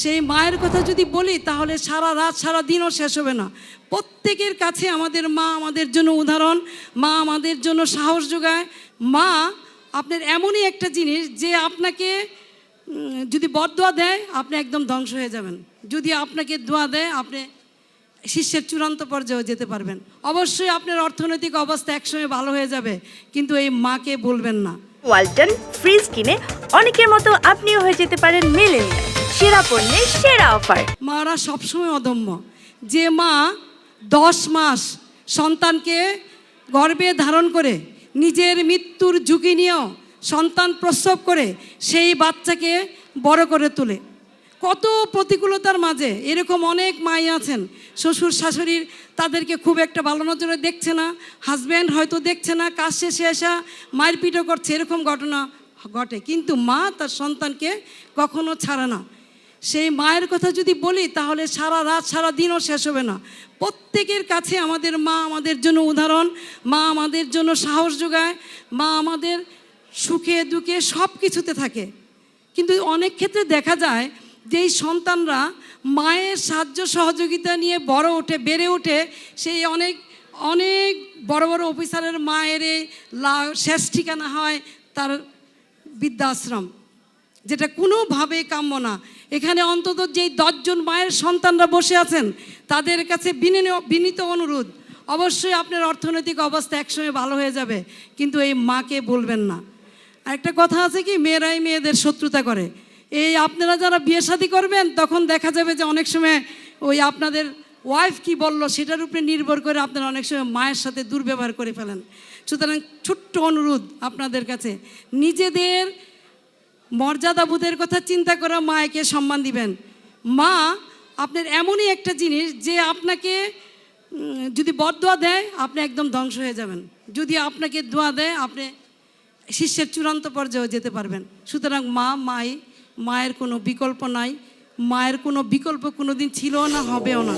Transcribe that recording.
সেই মায়ের কথা যদি বলি, তাহলে সারা রাত, সারা দিনও শেষ হবে না। প্রত্যেকের কাছে আমাদের মা আমাদের জন্য উদাহরণ, মা আমাদের জন্য সাহস যোগায়। মা, আপনার এমনই একটা জিনিস যে আপনাকে যদি বদদোয়া দেয় আপনি একদম ধ্বংস হয়ে যাবেন। যদি আপনাকে দোয়া দেয়, আপনি শিষ্যের চূড়ান্ত পর্যায়ে যেতে পারবেন। অবশ্যই আপনার অর্থনৈতিক অবস্থা একসময় ভালো হয়ে যাবে, কিন্তু এই মাকে বলবেন না। ওয়ালটন ফ্রিজ কিনে অনেকের মতো আপনিও হয়ে যেতে পারেন মেলেনিয়া সেরা পণ্যের সেরা অফার। মারা সবসময় অদম্য। যে মা দশ মাস সন্তানকে গর্ভে ধারণ করে, নিজের মৃত্যুর ঝুঁকি নিয়েও সন্তান প্রসব করে, সেই বাচ্চাকে বড় করে তোলে। কত প্রতিকূলতার মাঝে এরকম অনেক মাই আছেন। শ্বশুর শাশুড়ির তাদেরকে খুব একটা ভালো নজরে দেখছে না হাজব্যান্ড হয়তো দেখছে না, কাজ শেষে আসা মারপিটও করছে, এরকম ঘটনা ঘটে। কিন্তু মা তার সন্তানকে কখনো ছাড়ে না। সেই মায়ের কথা যদি বলি, তাহলে সারা রাত, সারা দিনও শেষ হবে না। প্রত্যেকের কাছে আমাদের মা আমাদের জন্য উদাহরণ, মা আমাদের জন্য সাহস যোগায়, মা আমাদের সুখে, দুঃখে সব কিছুতে থাকে। কিন্তু অনেক ক্ষেত্রে দেখা যায় যে এই সন্তানরা মায়ের সাহায্য, সহযোগিতা নিয়ে বড় ওঠে, বেড়ে ওঠে। সেই অনেক অনেক বড় বড় অফিসারের মায়ের শেষ ঠিকানা হয় তার বৃদ্ধাশ্রম। যেটা কোনোভাবে কাম্য না। এখানে অন্তত যেই দশজন মায়ের সন্তানরা বসে আছেন, তাদের কাছে বিনীত অনুরোধ, অবশ্যই আপনার অর্থনৈতিক অবস্থা একসময় ভালো হয়ে যাবে, কিন্তু এই মাকে বলবেন না। একটা কথা আছে কি, মেয়েরাই মেয়েদের শত্রুতা করে। এই আপনারা যারা বিয়ে শাদী করবেন, তখন দেখা যাবে যে অনেক সময় ওই আপনাদের ওয়াইফ কি বলল, সেটার উপরে নির্ভর করে আপনারা অনেক সময় মায়ের সাথে দুর্ব্যবহার করে ফেলেন। সুতরাং ছোট্ট অনুরোধ আপনাদের কাছে, নিজেদের মর্যাদাবোধের কথা চিন্তা করে মায়েকে সম্মান দিবেন। মা, আপনার এমনই একটা জিনিস যে আপনাকে যদি বদদোয়া দেয় আপনি একদম ধ্বংস হয়ে যাবেন। যদি আপনাকে দোয়া দেয়, আপনি শিষ্যের চূড়ান্ত পর্যায়ে যেতে পারবেন। সুতরাং মা, মাই, মায়ের কোনো বিকল্প নাই। মায়ের কোনো বিকল্প কোনো দিন ছিল না, হবেও না।